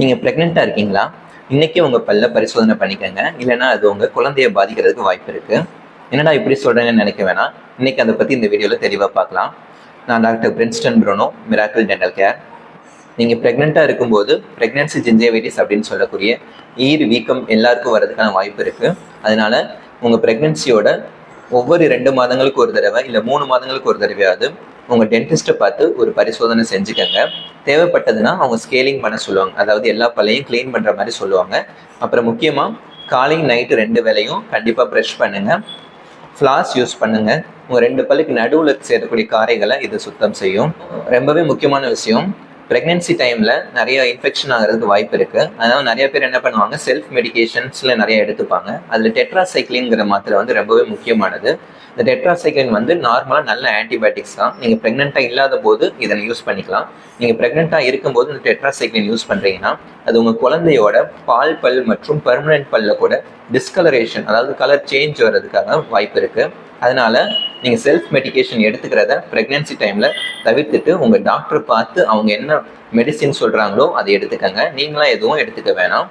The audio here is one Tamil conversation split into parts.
நீங்கள் ப்ரெக்னெண்ட்டாக இருக்கீங்களா? இன்றைக்கே உங்கள் பல்ல பரிசோதனை பண்ணிக்கோங்க. இல்லைன்னா அது உங்கள் குழந்தைய பாதிக்கிறதுக்கு வாய்ப்பு இருக்குது என்னடா இப்படி சொல்கிறேன்னு நினைக்க வேணாம். இன்றைக்கி அதை பற்றி இந்த வீடியோவில் தெளிவாக பார்க்கலாம். நான் doctor Princeton Bruno Miracle Dental Care நீங்கள் ப்ரெக்னெண்ட்டாக இருக்கும்போது ப்ரெக்னென்சி ஜிஞ்சைவைட்டிஸ் அப்படின்னு சொல்லக்கூடிய ஈர் வீக்கம் எல்லாருக்கும் வரதுக்கான வாய்ப்பு இருக்குது அதனால் உங்கள் ப்ரெக்னென்சியோட ஒவ்வொரு ரெண்டு மாதங்களுக்கு ஒரு தடவை இல்லை மூணு மாதங்களுக்கு ஒரு தடவையாவது உங்கள் டென்டிஸ்ட்டை பார்த்து ஒரு பரிசோதனை செஞ்சுக்கோங்க. தேவைப்பட்டதுன்னா அவங்க ஸ்கேலிங் பண்ண சொல்லுவாங்க. அதாவது எல்லா பல்லையும் க்ளீன் பண்ணுற மாதிரி சொல்லுவாங்க. அப்புறம் முக்கியமாக காலை நைட்டு ரெண்டு வேளையும் கண்டிப்பாக ப்ரெஷ் பண்ணுங்கள் ஃப்ளாஸ் யூஸ் பண்ணுங்கள் உங்கள் ரெண்டு பல்லுக்கு நடுவில் சேரக்கூடிய காரைகளை இது சுத்தம் செய்யும். ரொம்பவே முக்கியமான விஷயம். ப்ரெக்னென்சி டைமில் நிறைய இன்ஃபெக்ஷன் ஆகிறதுக்கு வாய்ப்பு இருக்குது அதனால் நிறைய பேர் என்ன பண்ணுவாங்க? செல்ஃப் மெடிகேஷன்ஸில் நிறைய எடுத்துப்பாங்க. அதில் டெட்ராசைக்ளின்ங்கிற மாத்திரை வந்து ரொம்பவே முக்கியமானது. இந்த டெட்ராசைக்ளின் வந்து நார்மலாக நல்ல ஆன்டிபயோட்டிக்ஸ் தான். நீங்கள் ப்ரெக்னெண்ட்டாக இல்லாத போது இதனை யூஸ் பண்ணிக்கலாம். நீங்கள் ப்ரெக்னெண்ட்டாக இருக்கும்போது இந்த டெட்ராசைக்ளின் யூஸ் பண்ணுறீங்கன்னா அது உங்கள் குழந்தையோட பால் பல் மற்றும் பெர்மனன்ட் பல்ல கூட டிஸ்கலரேஷன் அதாவது கலர் சேஞ்ச் வர்றதுக்கான வாய்ப்பு இருக்குது அதனால் நீங்கள் செல்ஃப் மெடிகேஷன் எடுத்துக்கிறத ப்ரெக்னென்சி டைமில் தவிர்த்துட்டு உங்கள் டாக்டர் பார்த்து அவங்க என்ன மெடிசின் சொல்கிறாங்களோ அதை எடுத்துக்கங்க. நீங்களாம் எதுவும் எடுத்துக்க வேணாம்.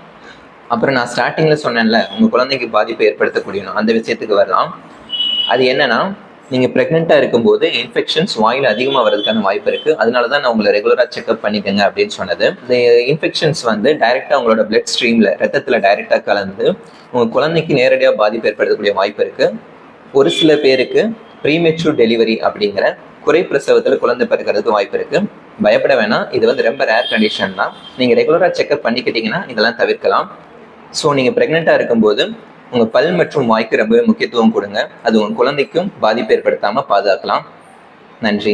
அப்புறம் நான் ஸ்டார்டிங்கில் சொன்னேன்ல உங்கள் குழந்தைக்கு பாதிப்பு ஏற்படுத்தக்கூடியணும் அந்த விஷயத்துக்கு வரலாம். அது என்னன்னா நீங்கள் ப்ரெக்னெண்ட்டாக இருக்கும்போது இன்ஃபெக்ஷன்ஸ் வாயில் அதிகமாக வரதுக்கான வாய்ப்பு இருக்குது அதனால தான் நான் உங்களை ரெகுலராக செக்அப் பண்ணிக்கோங்க அப்படின்னு சொன்னது. இந்த இன்ஃபெக்ஷன்ஸ் வந்து டைரெக்டாக உங்களோட பிளட் ஸ்ட்ரீமில் ரத்தத்தில் டைரெக்டாக கலந்து உங்கள் குழந்தைக்கு நேரடியாக பாதிப்பு ஏற்படுத்தக்கூடிய வாய்ப்பு இருக்குது ஒரு சில பேருக்கு ப்ரீமெச்சூர் டெலிவரி அப்படிங்கிற குறை பிரசவத்தில் குழந்தை பிறக்கிறதுக்கு வாய்ப்பு இருக்குது பயப்பட வேணாம். இது வந்து ரொம்ப ரேர் கண்டிஷன் தான் நீங்கள் ரெகுலராக செக்அப் பண்ணிக்கிட்டீங்கன்னா இதெல்லாம் தவிர்க்கலாம். ஸோ நீங்கள் ப்ரெக்னெண்ட்டாக இருக்கும்போது உங்கள் பல் மற்றும் வாய்க்கு ரொம்பவே முக்கியத்துவம் கொடுங்க. அது உங்கள் குழந்தைக்கும் பாதிப்பு ஏற்படுத்தாமல் பாதுகாக்கலாம். நன்றி.